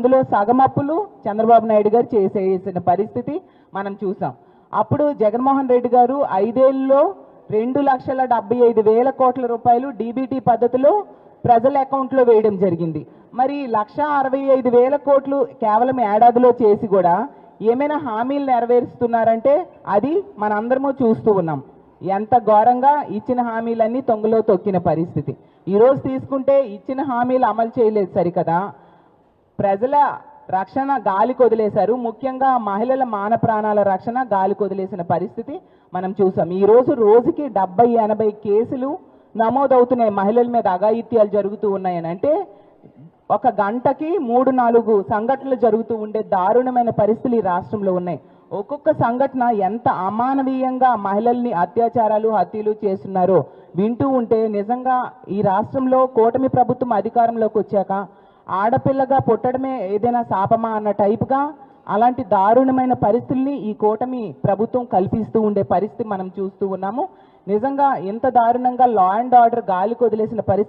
అందులో సగం అప్పులు చంద్రబాబు నాయుడు గారు చేసేసిన పరిస్థితి మనం చూసాం. అప్పుడు జగన్మోహన్ రెడ్డి గారు ఐదేళ్ళలో రెండు లక్షల డెబ్బై ఐదు వేల కోట్ల రూపాయలు డీబీటీ పద్ధతిలో ప్రజల అకౌంట్లో వేయడం జరిగింది. మరి లక్ష అరవై ఐదు వేల కోట్లు కేవలం ఏడాదిలో చేసి కూడా ఏమైనా హామీలు నెరవేరుస్తున్నారంటే అది మనందరము చూస్తూ ఉన్నాం. ఎంత ఘోరంగా ఇచ్చిన హామీలన్నీ తొంగలో తొక్కిన పరిస్థితి. ఈరోజు తీసుకుంటే ఇచ్చిన హామీలు అమలు చేయలేదు సరికదా? ప్రజల రక్షణ గాలికి వదిలేశారు ముఖ్యంగా మహిళల మాన ప్రాణాల రక్షణ గాలికి వదిలేసిన పరిస్థితి మనం చూసాం. ఈ రోజు రోజుకి డెబ్బై ఎనభై కేసులు నమోదవుతున్నాయి మహిళల మీద అఘాయిత్యాలు జరుగుతూ ఉన్నాయని. అంటే ఒక గంటకి మూడు నాలుగు సంఘటనలు జరుగుతూ ఉండే దారుణమైన పరిస్థితులు ఈ రాష్ట్రంలో ఉన్నాయి. ఒక్కొక్క సంఘటన ఎంత అమానవీయంగా మహిళల్ని అత్యాచారాలు హత్యలు చేస్తున్నారో వింటూ ఉంటే నిజంగా ఈ రాష్ట్రంలో కూటమి ప్రభుత్వం అధికారంలోకి వచ్చాక ఆడపిల్లగా పుట్టడమే ఏదైనా శాపమా అన్న టైప్గా అలాంటి దారుణమైన పరిస్థితుల్ని ఈ కూటమి ప్రభుత్వం కల్పిస్తూ ఉండే పరిస్థితి మనం చూస్తూ ఉన్నాము. నిజంగా ఎంత దారుణంగా లా అండ్ ఆర్డర్ గాలికి వదిలేసిన పరిస్థితి